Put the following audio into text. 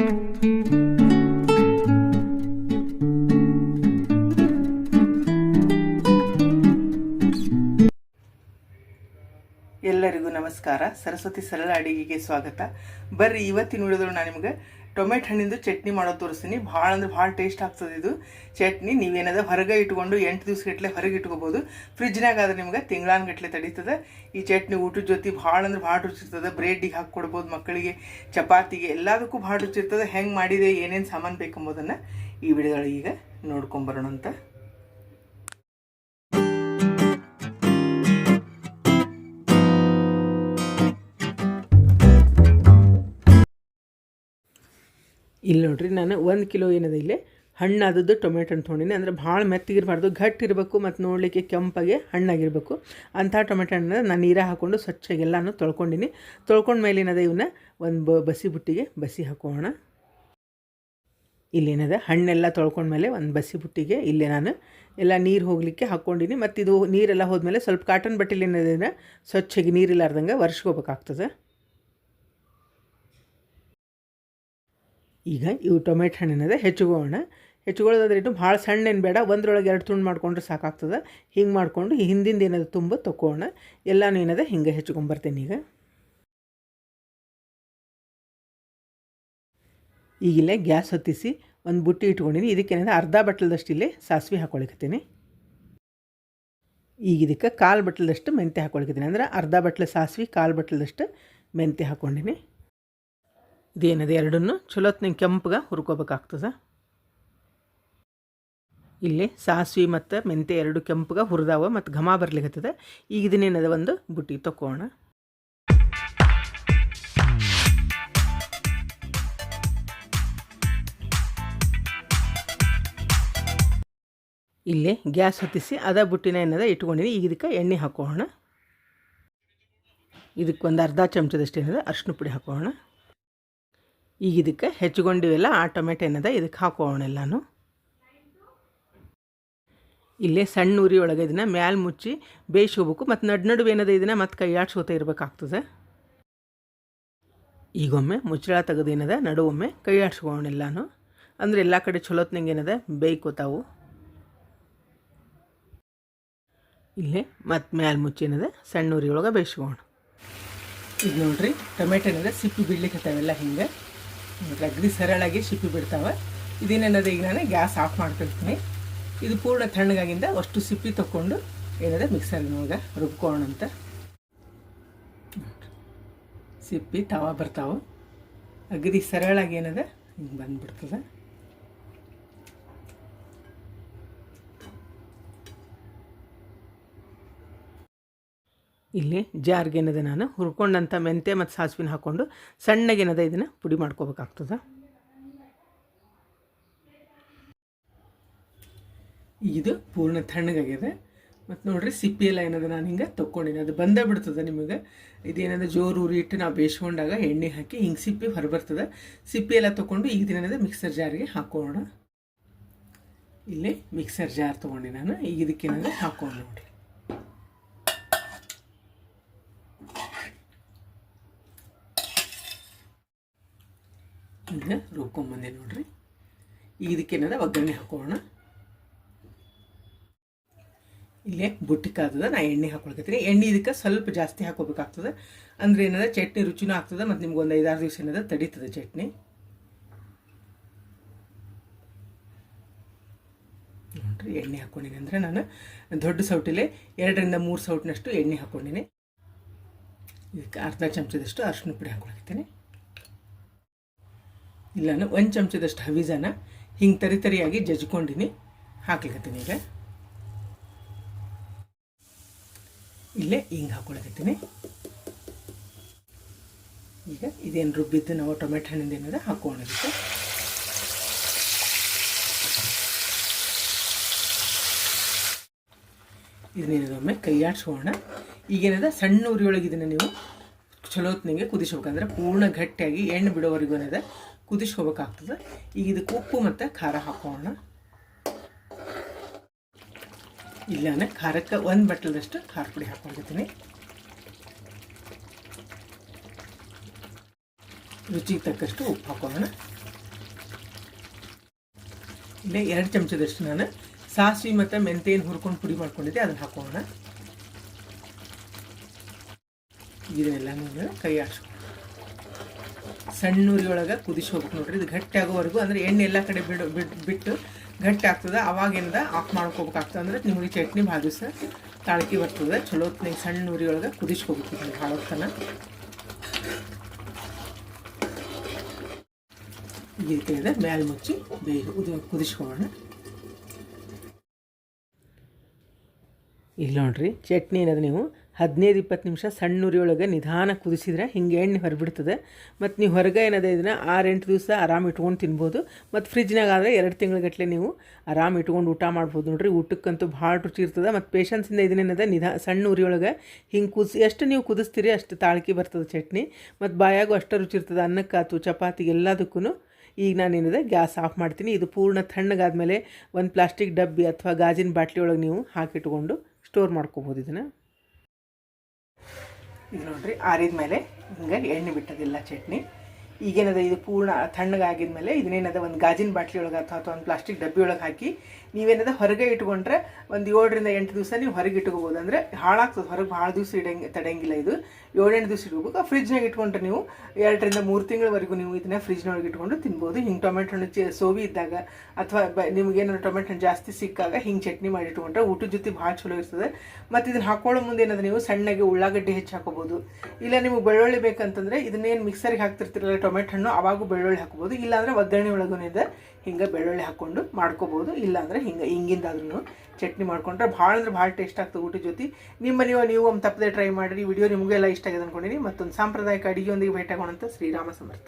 ಎಲ್ಲರಿಗೂ ನಮಸ್ಕಾರ. ಸರಸ್ವತಿ ಸರಳ ಅಡಿಗೆಗೆ ಸ್ವಾಗತ. ಬರ್ರಿ ಇವತ್ತಿನ ವಿಡಿಯೋದಲ್ಲಿ ನಾನು ನಿಮಗೆ ಟೊಮೆಟೊ ಹಣ್ಣಿಂದು ಚಟ್ನಿ ಮಾಡೋದು ತೋರಿಸ್ತೀನಿ. ಭಾಳ ಅಂದ್ರೆ ಭಾಳ ಟೇಸ್ಟ್ ಆಗ್ತದೆ ಇದು. ಚಟ್ನಿ ನೀವೇನದ ಹೊರಗೆ ಇಟ್ಕೊಂಡು ಎಂಟು ದಿವ್ಸ ಗಟ್ಟಲೆ ಹೊರಗೆ ಇಟ್ಕೋಬೋದು. ಫ್ರಿಜ್ನಾಗ ಆದ್ರೆ ನಿಮ್ಗೆ ತಿಂಗಳಾನ್ಗಟ್ಲೆ ತಡೀತದೆ. ಈ ಚಟ್ನಿ ಊಟದ ಜೊತೆ ಭಾಳ ಅಂದ್ರೆ ಭಾಳ ರುಚಿ ಇರ್ತದೆ. ಬ್ರೆಡ್ಡಿಗೆ ಹಾಕಿ ಕೊಡ್ಬೋದು ಮಕ್ಕಳಿಗೆ, ಚಪಾತಿಗೆ, ಎಲ್ಲದಕ್ಕೂ ಭಾಳ ರುಚಿ ಇರ್ತದೆ. ಹೆಂಗೆ ಮಾಡಿದೆ, ಏನೇನು ಸಾಮಾನು ಬೇಕೆಂಬುದನ್ನು ಈ ವಿಡಿಯೋದೊಳಗೆ ಈಗ ನೋಡ್ಕೊಂಬರೋಣ ಅಂತ ಇಲ್ಲಿ ನೋಡ್ರಿ, ನಾನು ಒಂದು ಕಿಲೋ ಏನಿದೆ ಇಲ್ಲಿ, ಹಣ್ಣಾದದ್ದು ಟೊಮೆಟೊ ತೊಗೊಂಡಿನಿ. ಅಂದರೆ ಭಾಳ ಮೆತ್ತಗಿರಬಾರ್ದು ಗಟ್ಟಿ ಇರಬೇಕು ಮತ್ತು ನೋಡಲಿಕ್ಕೆ ಕೆಂಪಾಗೆ ಹಣ್ಣಾಗಿರಬೇಕು. ಅಂಥ ಟೊಮೆಟೊ ಹಣ್ಣು ನಾನು ನೀರಾಗ ಹಾಕ್ಕೊಂಡು ಸ್ವಚ್ಛಾಗಿ ಎಲ್ಲನೂ ತೊಳ್ಕೊಂಡಿನಿ. ತೊಳ್ಕೊಂಡ ಮೇಲೆ ಏನಿದೆ ಇವನ್ನ ಒಂದು ಬ ಬಸಿ ಬುಟ್ಟಿಗೆ ಬಸಿ ಹಾಕೋಣ. ಇಲ್ಲೇನದ ಹಣ್ಣೆಲ್ಲ ತೊಳ್ಕೊಂಡ್ಮೇಲೆ ಒಂದು ಬಸಿ ಬುಟ್ಟಿಗೆ ಇಲ್ಲೇ ನಾನು ಎಲ್ಲ ನೀರು ಹೋಗಲಿಕ್ಕೆ ಹಾಕ್ಕೊಂಡಿನಿ ಮತ್ತು ಇದು ನೀರೆಲ್ಲ ಹೋದ್ಮೇಲೆ ಸ್ವಲ್ಪ ಕಾಟನ್ ಬಟ್ಟೆಲಿ ಏನಿದೆ ಸ್ವಚ್ಛಗೆ ನೀರಿಲ್ಲಾರ್ದಂಗೆ ಒರೆಸ್ಕೋಬೇಕಾಗ್ತದೆ. ಈಗ ಇವು ಟೊಮೆಟೊ ಹಣ್ಣಿನದ ಹೆಚ್ಚುಗೋಣ ಹೆಚ್ಚಿಕೊಳ್ಳೋದಾದ್ರೆ ಇಟ್ಟು ಭಾಳ ಸಣ್ಣೇನು ಬೇಡ, ಒಂದ್ರೊಳಗೆ ಎರಡು ತುಂಡು ಮಾಡ್ಕೊಂಡ್ರೆ ಸಾಕಾಗ್ತದೆ. ಹಿಂಗೆ ಮಾಡಿಕೊಂಡು ಹಿಂದಿಂದ ಏನದು ತುಂಬ ತಗೋಣ ಎಲ್ಲನೂ ಏನದ ಹಿಂಗೆ ಹೆಚ್ಕೊಂಬರ್ತೀನಿ ಈಗ. ಈಗಿಲ್ಲೇ ಗ್ಯಾಸ್ ಹೊತ್ತಿಸಿ ಒಂದು ಬುಟ್ಟಿ ಇಟ್ಕೊಂಡಿನಿ. ಇದಕ್ಕೇನಂದ್ರೆ ಅರ್ಧ ಬಟ್ಲದಷ್ಟು ಇಲ್ಲೇ ಸಾಸಿವೆ ಹಾಕ್ಕೊಳಿಕತ್ತೀನಿ ಈಗ ಇದಕ್ಕೆ ಕಾಲು ಬಟ್ಲದಷ್ಟು ಮೆಂತ್ಯ ಹಾಕ್ಕೊಳಿಕತ್ತೀನಿ ಅಂದ್ರೆ ಅರ್ಧ ಬಟ್ಲು ಸಾಸಿವೆ, ಕಾಲು ಬಟ್ಲದಷ್ಟು ಮೆಂತ್ಯ ಹಾಕ್ಕೊಂಡಿನಿ ಇದೇನದು? ಎರಡನ್ನು ಚಲೋತ್ನ ಕೆಂಪಗೆ ಹುರ್ಕೋಬೇಕಾಗ್ತದೆ. ಇಲ್ಲಿ ಸಾಸಿವೆ ಮತ್ತು ಮೆಂತ್ಯ ಎರಡು ಕೆಂಪಗೆ ಹುರಿದಾವ ಮತ್ತು ಘಮ ಬರ್ಲಿಕ್ಕೆ ಈಗ ಇದನ್ನೇನದ ಒಂದು? ಬುಟ್ಟಿ ತಗೋಣ ಇಲ್ಲಿ ಗ್ಯಾಸ್ ಹೊತ್ತಿಸಿ ಅದ ಬುಟ್ಟಿನ ಏನದ ಇಟ್ಕೊಂಡಿನಿ. ಈಗ ಇದಕ್ಕೆ ಎಣ್ಣೆ ಹಾಕೋಣ. ಇದಕ್ಕೆ ಒಂದು ಅರ್ಧ ಚಮಚದಷ್ಟು ಏನದ ಅರ್ಶಿನ ಪುಡಿ ಹಾಕೋಣ. ಈಗ ಇದಕ್ಕೆ ಹೆಚ್ಚಿಕೊಂಡಿವೆಲ್ಲ ಆ ಟೊಮೆಟೊ ಏನದ ಇದಕ್ಕೆ ಹಾಕೋಣ ಎಲ್ಲಾನು. ಇಲ್ಲೇ ಸಣ್ಣ ಉರಿ ಒಳಗೆ ಇದನ್ನು ಮ್ಯಾಲ ಮುಚ್ಚಿ ಬೇಯಿಸ್ಕೋಬೇಕು ಮತ್ತು ನಡು ನಡುವೆ ಏನದ ಇದನ್ನು ಮತ್ತು ಕೈಯಾಡ್ಸ್ಕೋತಾ ಇರಬೇಕಾಗ್ತದೆ. ಈಗೊಮ್ಮೆ ಮುಚ್ಚಳ ತೆಗೆದು ಏನದ ನಡುವೊಮ್ಮೆ ಕೈ ಎಲ್ಲಾನು. ಅಂದರೆ ಎಲ್ಲ ಕಡೆ ಚಲೋತ್ನಂಗೆ ಏನದ ಬೇಯ್ಕೋತಾವು ಇಲ್ಲೇ ಮತ್ತು ಮ್ಯಾಲ ಮುಚ್ಚಿ ಏನದ ಸಣ್ಣ ಉರಿ ಒಳಗೆ ಬೇಯಿಸ್ಕೋಣ ಇದು ನೋಡ್ರಿ ಟೊಮೆಟೊ ಏನದ ಸಿಪ್ಪಿ ಬಿಡ್ಲಿಕ್ಕೆ ಹತ್ತಾವೆಲ್ಲ ಹಿಂಗೆ. ಅಗ್ದಿ ಸರಳಾಗಿ ಸಿಪ್ಪಿ ಬಿಡ್ತಾವೆ. ಇದೇನೇನದು ಈಗ ನಾನು ಗ್ಯಾಸ್ ಆಫ್ ಮಾಡ್ಕೊಳ್ತೀನಿ. ಇದು ಪೂರ್ಣ ತಣ್ಣಗಾಗಿಂದ ಅಷ್ಟು ಸಿಪ್ಪಿ ತಗೊಂಡು ಏನದ ಮಿಕ್ಸರ್ನೊಳಗೆ ರುಬ್ಕೋಣ ಅಂತ. ಸಿಪ್ಪಿ ತವ ಬರ್ತಾವೆ. ಅಗದಿ ಸರಳಾಗಿ ಏನದ ಹಿಂಗೆ ಬಂದ್ಬಿಡ್ತದೆ. ಇಲ್ಲಿ ಜಾರ್ಗೇನದ ನಾನು ಹುರ್ಕೊಂಡಂಥ ಮೆಂತೆ ಮತ್ತು ಸಾಸಿವೆನ ಹಾಕ್ಕೊಂಡು ಸಣ್ಣಗೇನದ ಇದನ್ನು ಪುಡಿ ಮಾಡ್ಕೋಬೇಕಾಗ್ತದೆ. ಇದು ಪೂರ್ಣ ತಣ್ಣಗಾಗಿದೆ. ಮತ್ತು ನೋಡ್ರಿ ಸಿಪ್ಪಿ ಎಲ್ಲ ಏನದ ನಾನು ಹಿಂಗೆ ತೊಗೊಂಡಿನಿ ಅದು ಬಂದೇ ಬಿಡ್ತದೆ ನಿಮಗೆ. ಇದೇನದ ಜೋರು ಉರಿ ಇಟ್ಟು ನಾವು ಬೇಯಿಸ್ಕೊಂಡಾಗ ಎಣ್ಣೆ ಹಾಕಿ ಹಿಂಗೆ ಸಿಪ್ಪಿ ಹೊರಬರ್ತದೆ. ಸಿಪ್ಪಿ ಎಲ್ಲ ತೊಗೊಂಡು ಈಗ ದಿನದ ಮಿಕ್ಸರ್ ಜಾರಿಗೆ ಹಾಕೋಣ. ಇಲ್ಲಿ ಮಿಕ್ಸರ್ ಜಾರ್ ತೊಗೊಂಡು ನಾನು. ಈಗ ಇದಕ್ಕೇನಂದ್ರೆ ಹಾಕೋಣ ನೋಡಿರಿ ಈಗ ರುಬ್ಕೊಂಬಂದೆ ನೋಡ್ರಿ. ಈಗ ಇದಕ್ಕೇನದ ಒಗ್ಗರಣೆ ಹಾಕೋಣ. ಇಲ್ಲೇ ಬುಟ್ಟಿ ಕಾದದ ನಾ ಎಣ್ಣೆ ಹಾಕೊಳ್ಕತ್ತೀನಿ. ಎಣ್ಣೆ ಇದಕ್ಕೆ ಸ್ವಲ್ಪ ಜಾಸ್ತಿ ಹಾಕೋಬೇಕಾಗ್ತದೆ. ಅಂದ್ರೆ ಏನದ? ಚಟ್ನಿ ರುಚಿನೂ ಆಗ್ತದೆ, ಮತ್ತು ನಿಮ್ಗೆ ಒಂದು ಐದಾರು ದಿವಸ ಏನದ, ತಡೀತದೆ ಚಟ್ನಿ. ನೋಡ್ರಿ, ಎಣ್ಣೆ ಹಾಕ್ಕೊಂಡಿನಿ ಅಂದರೆ ನಾನು ದೊಡ್ಡ ಸೌಟಿಲೆ ಎರಡರಿಂದ ಮೂರು ಸೌಟಿನಷ್ಟು ಎಣ್ಣೆ ಹಾಕ್ಕೊಂಡಿನಿ ಇದಕ್ಕೆ ಅರ್ಧ ಚಮಚದಷ್ಟು ಅರ್ಶಿನ ಪುಡಿ ಹಾಕೊಳಕತ್ತೀನಿ. ಇಲ್ಲ ಒಂದು ಚಮಚದಷ್ಟು ಹವಿಜಾನ ಹಿಂಗೆ ತರಿ ತರಿಯಾಗಿ ಜಜ್ಕೊಂಡಿನಿ. ಹಾಕ್ಲಿಕತ್ತೀನಿ ಈಗ. ಇಲ್ಲೇ ಹಿಂಗೆ ಹಾಕೊಳಕತ್ತೀನಿ. ಈಗ ಇದೇನು ರುಬ್ಬಿದ್ದು ನಾವು ಟೊಮೆಟೊ ಹಣ್ಣಿಂದ ಏನದ ಇದನ್ನೇನಿದೊಮ್ಮೆ ಇದನ್ನೇನದೊಮ್ಮೆ ಈಗ ಈಗೇನದ ಸಣ್ಣ ಉರಿಯೊಳಗೆ ಇದನ್ನು ನೀವು ಚಲೋತ್ನಿಗೆ ಕುದಿಸ್ಬೇಕಂದ್ರೆ ಪೂರ್ಣ ಗಟ್ಟಿಯಾಗಿ ಎಣ್ಣೆ ಬಿಡೋವರೆಗೂ ಏನದ ಕುದಿಸ್ಕೋಬೇಕಾಗ್ತದೆ ಈಗ ಇದಕ್ಕೆ ಉಪ್ಪು ಮತ್ತು ಖಾರ ಹಾಕೋಣ. ಇಲ್ಲಾನೆ ಖಾರಕ್ಕೆ ಒಂದು ಬಟ್ಲದಷ್ಟು ಖಾರ ಪುಡಿ ಹಾಕೊಂಡಿರ್ತೀನಿ. ರುಚಿಗೆ ತಕ್ಕಷ್ಟು ಉಪ್ಪು ಹಾಕೋಣ. ಇಲ್ಲೇ ಎರಡು ಚಮಚದಷ್ಟು ನಾನು ಸಾಸಿವೆ ಮತ್ತು ಮೆಂತೆಯನ್ನು ಹುರ್ಕೊಂಡು ಪುಡಿ ಮಾಡ್ಕೊಂಡಿದ್ದೆ, ಅದನ್ನು ಹಾಕೋಣ. ಇದನ್ನೆಲ್ಲ ನಾನು ಕೈ ಆಡಿಸ್ಕೊಂಡು ಸಣ್ಣ ಒಳಗೆ ಕುದಿಸಿ ಹೋಗ್ಬೇಕು ನೋಡ್ರಿ. ಇದು ಗಟ್ಟಿ ಆಗೋವರೆಗೂ ಅಂದರೆ ಎಣ್ಣೆ ಎಲ್ಲ ಕಡೆ ಬಿಡು ಬಿಟ್ಟು ಗಟ್ಟಿ ಆಗ್ತದೆ. ಅವಾಗಿಂದ ಆಫ್ ಮಾಡ್ಕೋಬೇಕಾಗ್ತದೆ. ಅಂದ್ರೆ ನಿಮಗೆ ಚಟ್ನಿ ಭಾಳ ದಿವಸ ತಾಳ್ಕಿ ಬರ್ತದೆ. ಚಲೋ ಹೊತ್ನಾಗ ಸಣ್ಣ ಉರಿಯೊಳಗೆ ಕುದಿಸ್ಕೋಬೇಕು ಭಾಳ ಹೊತ್ತನ. ಈ ಇದೆ. ಮ್ಯಾಲೆ ಮುಚ್ಚಿ ಬೇಗ ಉದಿ, ಕುದಿಸ್ಕೊಳ್ಳೋಣ. ಇಲ್ಲ ನೋಡ್ರಿ, ಚಟ್ನಿ ಏನದು ನೀವು? ಹದಿನೈದು ಇಪ್ಪತ್ತು ನಿಮಿಷ ಸಣ್ಣ ಉರಿಯೊಳಗೆ ನಿಧಾನ ಕುದಿಸಿದ್ರೆ ಹಿಂಗೆ ಎಣ್ಣೆ ಹೊರಬಿಡ್ತದೆ. ಮತ್ತು ನೀವು ಹೊರಗೆ ಏನದೇ ಇದನ್ನ ಆರು ಎಂಟು ದಿವಸ ಆರಾಮ್ ಇಟ್ಕೊಂಡು ತಿನ್ಬೋದು. ಮತ್ತು ಫ್ರಿಜ್ನಾಗ ಆದರೆ ಎರಡು ತಿಂಗಳಗಟ್ಟಲೆ ನೀವು ಆರಾಮ್ ಇಟ್ಕೊಂಡು ಊಟ ಮಾಡ್ಬೋದು. ನೋಡ್ರಿ ಊಟಕ್ಕಂತೂ ಭಾಳ ರುಚಿ ಇರ್ತದೆ. ಮತ್ತು ಪೇಷನ್ಸಿಂದ ಇದನ್ನೇನದ ನಿಧಾ ಸಣ್ಣ ಉರಿಯೊಳಗೆ ಹಿಂಗೆ ಕುದಿಸಿ ಎಷ್ಟು ನೀವು ಕುದಿಸ್ತೀರಿ ಅಷ್ಟು ತಾಳ್ಕಿ ಬರ್ತದೆ ಚಟ್ನಿ. ಮತ್ತು ಬಾಯಾಗೂ ಅಷ್ಟು ರುಚಿ ಇರ್ತದೆ. ಅನ್ನಕ್ಕಾತು, ಚಪಾತಿ ಎಲ್ಲದಕ್ಕೂ ಈಗ ನಾನೇನಿದೆ ಗ್ಯಾಸ್ ಆಫ್ ಮಾಡ್ತೀನಿ. ಇದು ಪೂರ್ಣ ತಣ್ಣಗಾದ್ಮೇಲೆ ಒಂದು ಪ್ಲಾಸ್ಟಿಕ್ ಡಬ್ಬಿ ಅಥವಾ ಗಾಜಿನ ಬಾಟ್ಲಿ ಒಳಗೆ ನೀವು ಹಾಕಿಟ್ಕೊಂಡು ಸ್ಟೋರ್ ಮಾಡ್ಕೋಬೋದು ಇದನ್ನು. ಇದು ನೋಡ್ರಿ, ಆರಿದ ಮೇಲೆ ಹಿಂಗೆ ಎಣ್ಣೆ ಬಿಟ್ಟದಿಲ್ಲ ಚಟ್ನಿ. ಈಗೇನದ ಇದು ಪೂರ್ಣ ತಣ್ಣಗಾಗಿದ್ಮೇಲೆ ಇದನ್ನೇನದ ಒಂದು ಗಾಜಿನ ಬಾಟ್ಲಿ ಒಳಗೆ ಅಥವಾ ಅಥವಾ ಒಂದು ಪ್ಲಾಸ್ಟಿಕ್ ಡಬ್ಬಿ ಒಳಗೆ ಹಾಕಿ ನೀವೇನದ ಹೊರಗೆ ಇಟ್ಕೊಂಡ್ರೆ ಒಂದು ಏಳರಿಂದ ಎಂಟು ದಿವಸ ನೀವು ಹೊರಗೆ ಇಟ್ಕೋಬೋದು. ಅಂದರೆ ಹಾಳಾಗ್ತದೆ, ಹೊರಗೆ ಭಾಳ ದಿವಸ ಇಡಂಗ್, ತಡೆಯಂಗಿಲ್ಲ ಇದು. ಏಳೆಂಟು ದಿವಸ ಇಟ್ಕೋಬೇಕು. ಫ್ರಿಜ್ನಾಗ ಇಟ್ಕೊಂಡ್ರೆ ನೀವು ಎರಡರಿಂದ ಮೂರು ತಿಂಗಳವರೆಗೂ ನೀವು ಇದನ್ನ ಫ್ರಿಜ್ನೊಳಗೆ ಇಟ್ಕೊಂಡು ತಿನ್ಬೋದು. ಹಿಂಗೆ ಟೊಮೆಟೊ ಹಣ್ಣು ಸೋವಿ ಇದ್ದಾಗ ಅಥವಾ ಬ, ನಿಮಗೇನಾದ್ರು ಟೊಮೆಟೊ ಹಣ್ಣು ಜಾಸ್ತಿ ಸಿಕ್ಕಾಗ ಹಿಂಗೆ ಚಟ್ನಿ ಮಾಡಿ ಇಟ್ಕೊಂಡ್ರೆ ಊಟದ ಜೊತೆ ಭಾಳ ಚಲೋ ಇರ್ತದೆ. ಮತ್ತು ಇದನ್ನು ಹಾಕೊಳ್ಳೋ ಮುಂದೆ ಏನಾದ್ರೆ ನೀವು ಸಣ್ಣಗೆ ಉಳ್ಳಾಗಡ್ಡಿ ಹೆಚ್ಚು ಹಾಕೋಬೋದು. ಇಲ್ಲ ನಿಮಗೆ ಬೆಳ್ಳುಳ್ಳಿ ಬೇಕಂತಂದರೆ ಇದನ್ನೇನು ಮಿಕ್ಸರ್ಗೆ ಹಾಕ್ತಿರ್ತಿರಲ್ಲ ಟೊಮೆಟೊ ಹಣ್ಣು, ಅವಾಗೂ ಬೆಳ್ಳುಳ್ಳಿ ಹಾಕೋಬೋದು. ಇಲ್ಲಾಂದರೆ ಒಗ್ಗರಣೆ ಇದೆ. ಹಿಂಗೆ ಬೆಳ್ಳುಳ್ಳಿ ಹಾಕ್ಕೊಂಡು ಮಾಡ್ಕೋಬೋದು. ಇಲ್ಲಾಂದರೆ ಹಿಂಗೆ ಹಿಂಗಿಂದಾದ್ರೂ ಚಟ್ನಿ ಮಾಡ್ಕೊಂಡ್ರೆ ಭಾಳ ಅಂದ್ರೆ ಭಾಳ ಟೇಸ್ಟ್ ಆಗ್ತದೆ ಊಟದ ಜೊತೆ. ನಿಮ್ಮ ನೀವು ನೀವು ಒಂದು ತಪ್ಪದೆ ಟ್ರೈ ಮಾಡಿರಿ ವಿಡಿಯೋ ನಿಮಗೆಲ್ಲ ಇಷ್ಟ ಆಗಿದೆ ಅಂದ್ಕೊಂಡಿರಿ ಮತ್ತೊಂದು ಸಾಂಪ್ರದಾಯಿಕ ಅಡುಗೆಯೊಂದಿಗೆ ಭೇಟಿ ಆಗೋಣಂತ ಶ್ರೀರಾಮ ಸಮರ್ಥ.